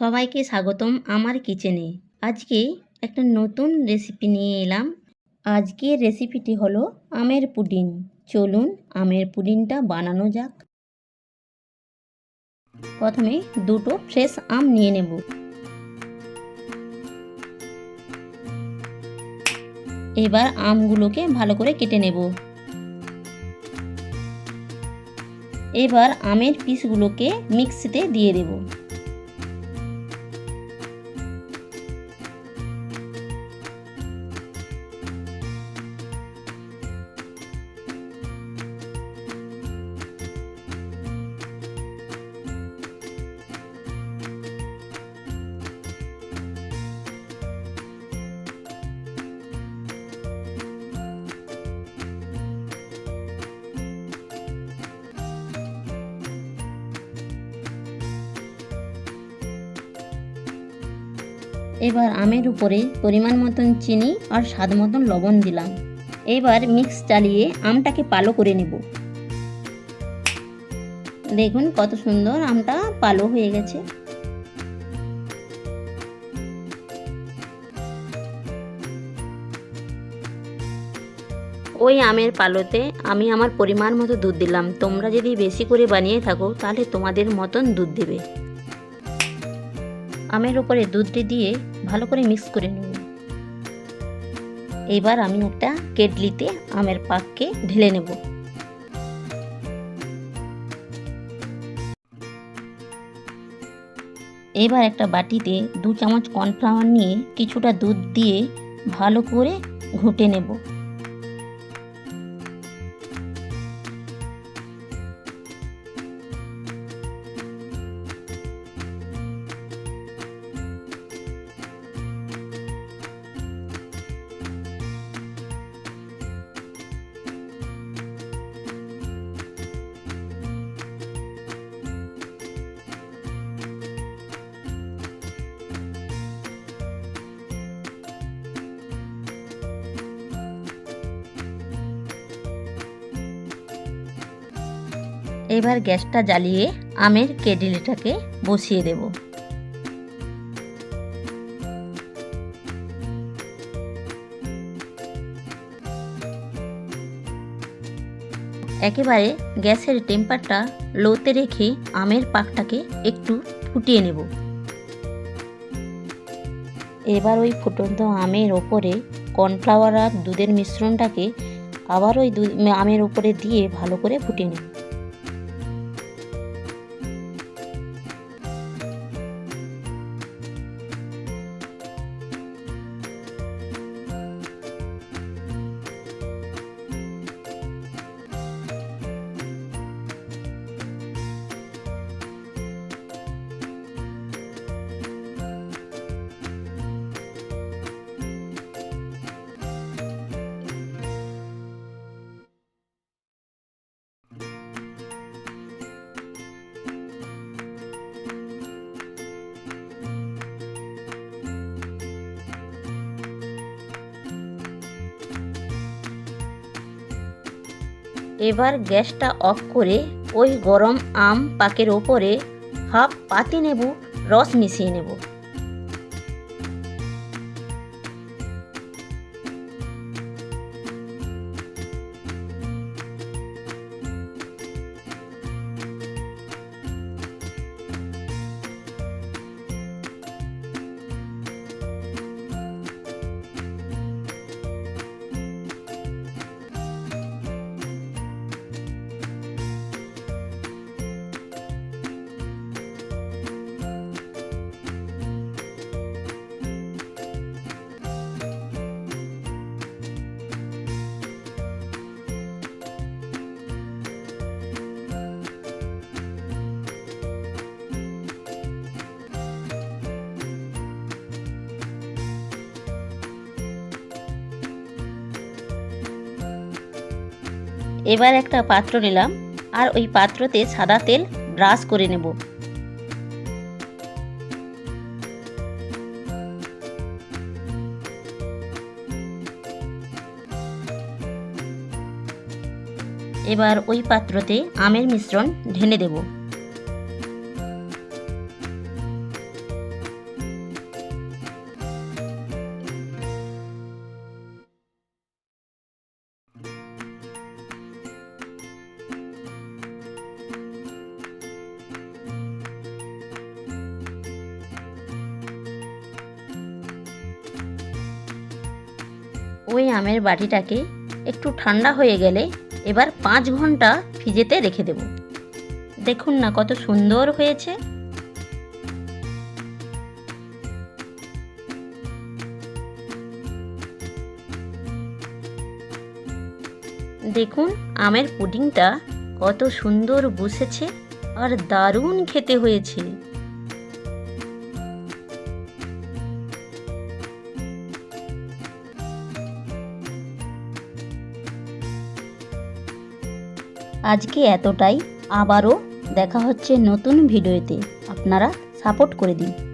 সবাইকে স্বাগতম আমার কিচেনে। আজকে একটা নতুন রেসিপি নিয়ে এলাম। আজকের রেসিপিটি হলো আমের পুডিং। চলুন আমের পুডিংটা বানানো যাক। প্রথমে দুটো ফ্রেশ আম নিয়ে নেব। এবার আমগুলোকে ভালো করে কেটে নেব। এবার আমের পিসগুলোকে মিক্সিতে দিয়ে দেবো। এবার আমের উপরে পরিমাণ মতন চিনি আর স্বাদ মতন লবণ দিলাম। এবার মিক্স চালিয়ে আমটাকে পালো করে নেব। দেখুন কত সুন্দর আমটা পালো হয়ে গেছে। ওই আমের পালোতে আমি আমার পরিমাণ মতো দুধ দিলাম। তোমরা যদি বেশি করে বানিয়ে থাকো, তাহলে তোমাদের মতন দুধ দেবে। আমের উপরে দুধটি দিয়ে ভালো করে মিক্স করে নেব এবার আমি একটা কেটলিতে আমের পাককে ঢেলে নেব। এবার একটা বাটিতে দু চামচ কর্নফ্লাওয়ার নিয়ে কিছুটা দুধ দিয়ে ভালো করে ঘুটে নেব। এবার গ্যাসটা জ্বালিয়ে আমের কেডিলিটাকে বসিয়ে দেব। একেবারে গ্যাসের টেম্পারটা লোতে রেখে আমের পাকটাকে একটু ফুটিয়ে নেব। এবার ওই ফুটন্ত আমের ওপরে কর্নফ্লাওয়ার আর দুধের মিশ্রণটাকে আবার ওই আমের ওপরে দিয়ে ভালো করে ফুটিয়ে নেব। এবার গ্যাসটা অফ করে ওই গরম আম পাকের ওপরে হাফ পাতি নেব, রস মিশিয়ে নেব। এবার একটা পাত্র নিলাম আর ওই পাত্রতে সাদা তেল ব্রাশ করে নেব। এবার ওই পাত্রতে আমের মিশ্রণ ঢেলে দেব। ওই আমের বাটিটাকে একটু ঠান্ডা হয়ে গেলে এবার পাঁচ ঘণ্টা ফ্রিজেতে রেখে দেব। দেখুন না কত সুন্দর হয়েছে। দেখুন আমের পুডিংটা কত সুন্দর বসেছে আর দারুণ খেতে হয়েছে। আজকে এতটাই। আবারও দেখা হচ্ছে নতুন ভিডিওতে। আপনারা সাপোর্ট করে দিন।